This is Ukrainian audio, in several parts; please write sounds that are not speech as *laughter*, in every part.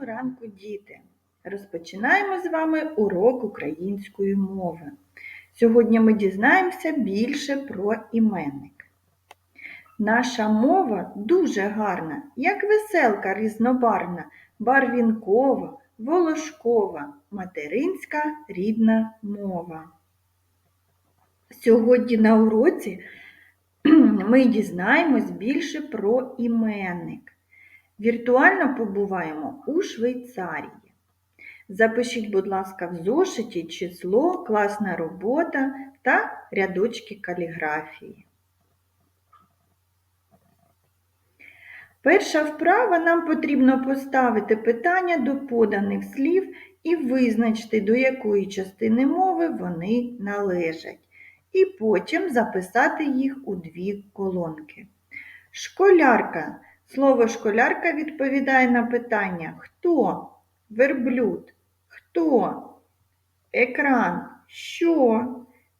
Доброго ранку, діти! Розпочинаємо з вами урок української мови. Сьогодні ми дізнаємося більше про іменник. Наша мова дуже гарна, як веселка різнобарна, барвінкова, волошкова, материнська рідна мова. Сьогодні на уроці *clears throat* ми дізнаємось більше про іменник. Віртуально побуваємо у Швейцарії. Запишіть, будь ласка, в зошиті число, класна робота та рядочки каліграфії. Перша вправа нам потрібно поставити питання до поданих слів і визначити, до якої частини мови вони належать, і потім записати їх у дві колонки. Школярка. Слово школярка відповідає на питання хто? Верблюд, хто? Екран, що?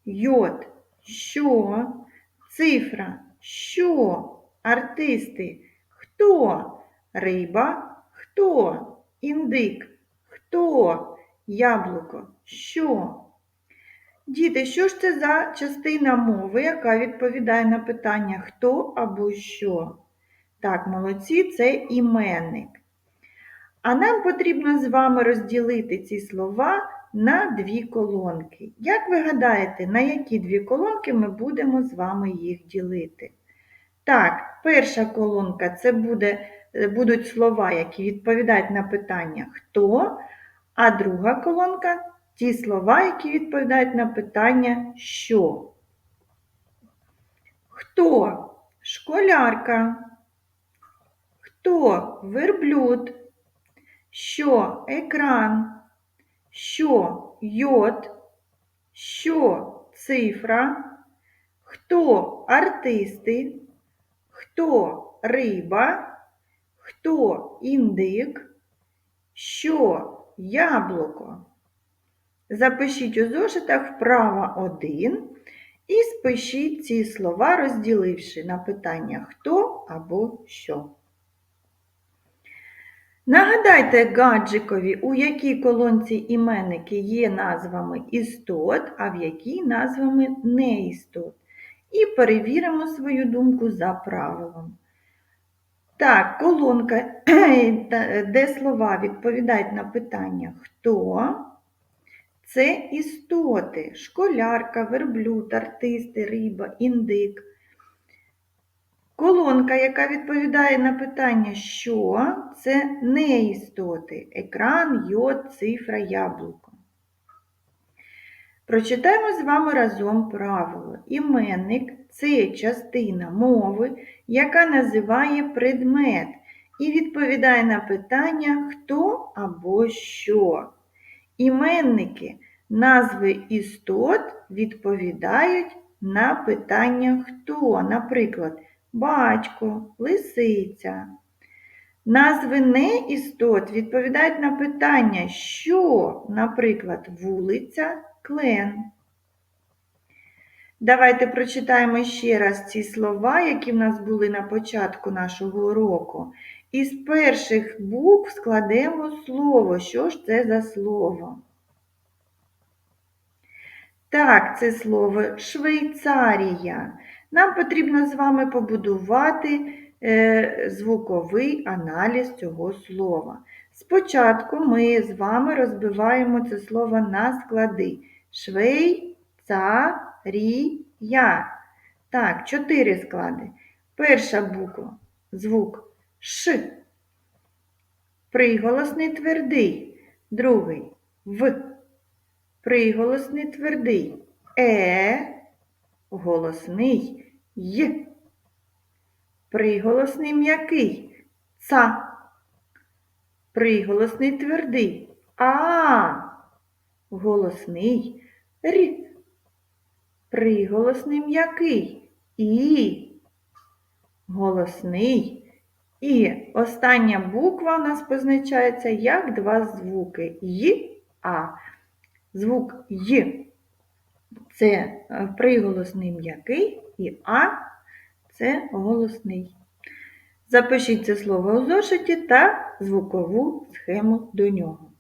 Йод, що? Цифра, що? Артисти, хто? Риба, хто? Індик, хто? Яблуко, що? Діти, що ж це за частина мови, яка відповідає на питання хто або що? Так, молодці, це іменник. А нам потрібно з вами розділити ці слова на дві колонки. Як ви гадаєте, на які дві колонки ми будемо з вами їх ділити? Так, перша колонка це буде, будуть слова, які відповідають на питання хто, а друга колонка ті слова, які відповідають на питання що. Хто? Школярка. Хто верблюд? Що екран? Що йод? Що цифра? Хто артисти? Хто риба? Хто індик? Що яблуко? Запишіть у зошитах вправа 1 і спишіть ці слова, розділивши на питання хто або що. Нагадайте гаджикові, у якій колонці іменники є назвами істот, а в якій назвами неістот. І перевіримо свою думку за правилом. Так, колонка, *clears throat* де слова відповідають на питання хто, це істоти, школярка, верблюд, артисти, риба, індик. Колонка, яка відповідає на питання що, це не істоти. Екран, йод, цифра, яблуко. Прочитаємо з вами разом правило. Іменник це частина мови, яка називає предмет і відповідає на питання хто або що. Іменники назви істот відповідають на питання хто. Наприклад, батько, лисиця. Назви неістот відповідають на питання, що, наприклад, вулиця, клен. Давайте прочитаємо ще раз ці слова, які в нас були на початку нашого уроку. Із перших букв складемо слово. Що ж це за слово? Так, це слово Швейцарія. Нам потрібно з вами побудувати е, звуковий аналіз цього слова. Спочатку ми з вами розбиваємо це слово на склади. Швейцарія. Так, чотири склади. Перша буква звук Ш. Приголосний твердий. Другий В. Приголосний твердий. Е голосний й. Приголосний м'який ца. Приголосний твердий а. Голосний р. Приголосний м'який і. Голосний і. Остання буква у нас позначається як два звуки й а. Звук й це е, приголосний м'який і А це голосний. Запишіть це слово у зошиті та звукову схему до нього.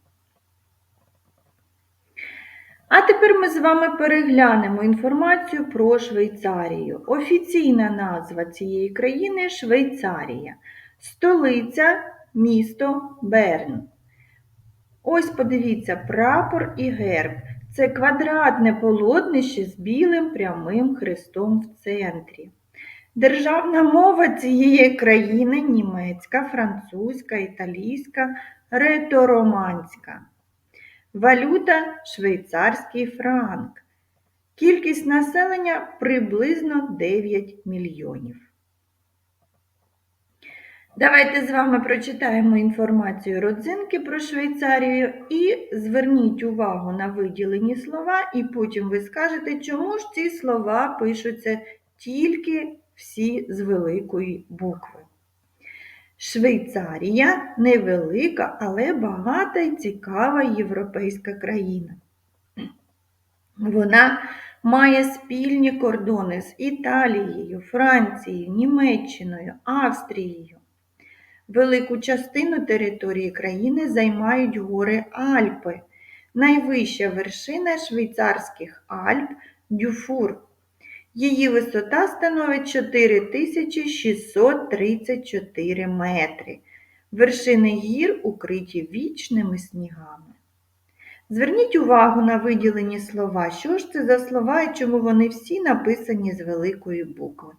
А тепер ми з вами переглянемо інформацію про Швейцарію. Офіційна назва цієї країни Швейцарія. Столиця місто Берн. Ось подивіться, прапор і герб. Це квадратне полотнище з білим прямим хрестом в центрі. Державна мова цієї країни німецька, французька, італійська, ретороманська. Валюта швейцарський франк. Кількість населення приблизно 9 мільйонів. Давайте з вами прочитаємо інформацію родзинки про Швейцарію і зверніть увагу на виділені слова, і потім ви скажете, чому ж ці слова пишуться тільки всі з великої букви. Швейцарія невелика, але багата і цікава європейська країна. Вона має спільні кордони з Італією, Францією, Німеччиною, Австрією. Велику частину території країни займають гори Альпи. Найвища вершина швейцарських Альп Дюфур. Її висота становить 4634 метри. Вершини гір укриті вічними снігами. Зверніть увагу на виділені слова. Що ж це за слова і чому вони всі написані з великої букви?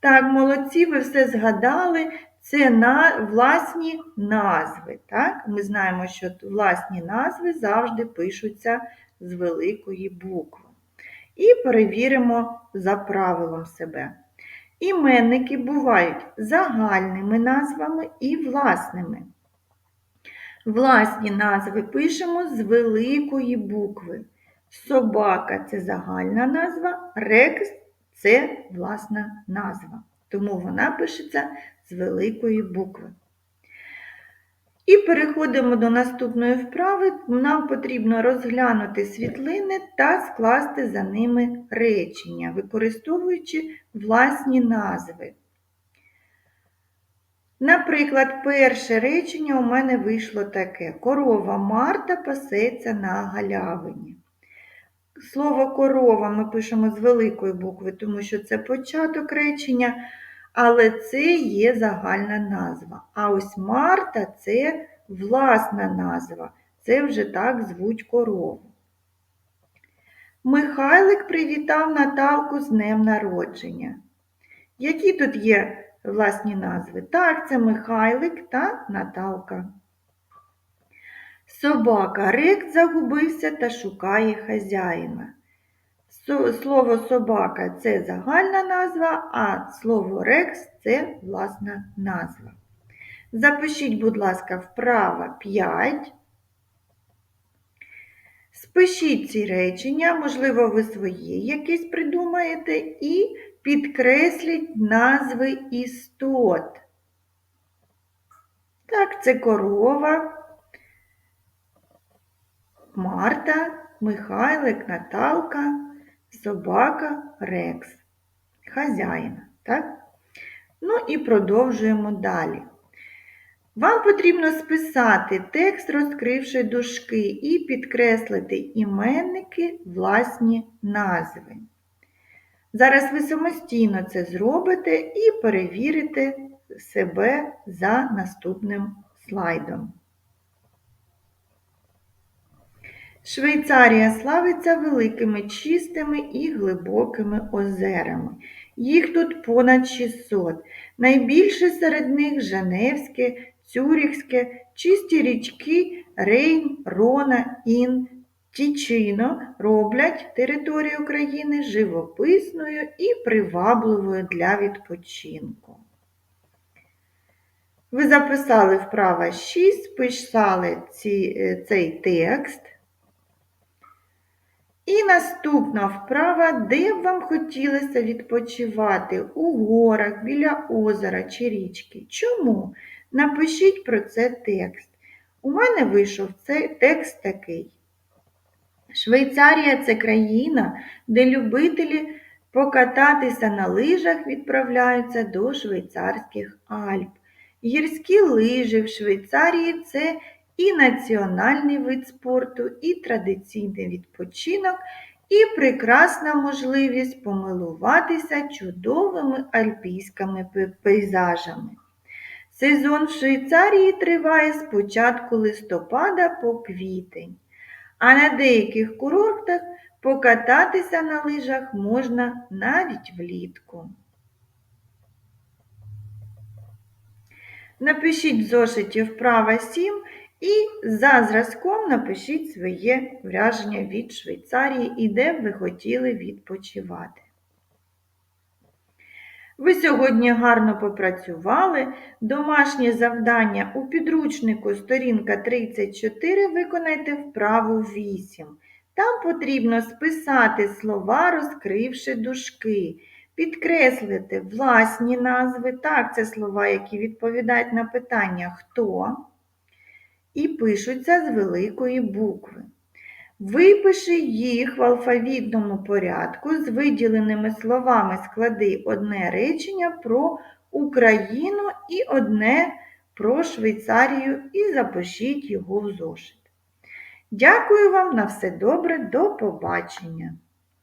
Так, молодці, ви все згадали. Це на власні назви. Так? Ми знаємо, що власні назви завжди пишуться з великої букви. І перевіримо за правилом себе. Іменники бувають загальними назвами і власними. Власні назви пишемо з великої букви. Собака це загальна назва, рекс це власна назва. Тому вона пишеться з великої букви. І переходимо до наступної вправи. Нам потрібно розглянути світлини та скласти за ними речення, використовуючи власні назви. Наприклад, перше речення у мене вийшло таке: Корова Марта пасеться на галявині. Слово корова ми пишемо з великої букви, тому що це початок речення, але це є загальна назва. А ось Марта це власна назва, це вже так звуть корову. Михайлик привітав Наталку з днем народження. Які тут є власні назви? Так, це Михайлик та Наталка. Собака Рек загубився та шукає хазяїна. Слово собака це загальна назва, а слово рекс це власна назва. Запишіть, будь ласка, вправо 5. Спишіть ці речення, можливо, ви своє якесь придумаєте, і підкресліть назви істот. Так, це корова, Марта, Михайлик, Наталка, собака, Рекс. Хазяїна. Так? Ну і продовжуємо далі. Вам потрібно списати текст, розкривши дужки, і підкреслити іменники власні назви. Зараз ви самостійно це зробите і перевірите себе за наступним слайдом. Швейцарія славиться великими чистими і глибокими озерами. Їх тут понад 600. Найбільше серед них Женевське, Цюріхське, чисті річки Рейн, Рона, Ін, Тічино роблять територію країни живописною і привабливою для відпочинку. Ви записали вправо 6, списали ці, е, цей текст. І наступна вправа, де б вам хотілося відпочивати у горах, біля озера чи річки. Чому? Напишіть про це текст. У мене вийшов цей текст такий. Швейцарія це країна, де любителі покататися на лижах відправляються до швейцарських Альп. Гірські лижі в Швейцарії це і національний вид спорту, і традиційний відпочинок, і прекрасна можливість помилуватися чудовими альпійськими пейзажами. Сезон в Швейцарії триває з початку листопада по квітень, а на деяких курортах покататися на лижах можна навіть влітку. Напишіть в зошиті вправа 7 і за зразком напишіть своє враження від Швейцарії і де б ви хотіли відпочивати. Ви сьогодні гарно попрацювали. Домашнє завдання у підручнику сторінка 34 виконайте вправу 8. Там потрібно списати слова, розкривши дужки, підкреслити власні назви. Так, це слова, які відповідають на питання хто і пишуться з великої букви. Випиши їх в алфавітному порядку з виділеними словами склади одне речення про Україну і одне про Швейцарію і запишіть його в зошит. Дякую вам на все добре, до побачення!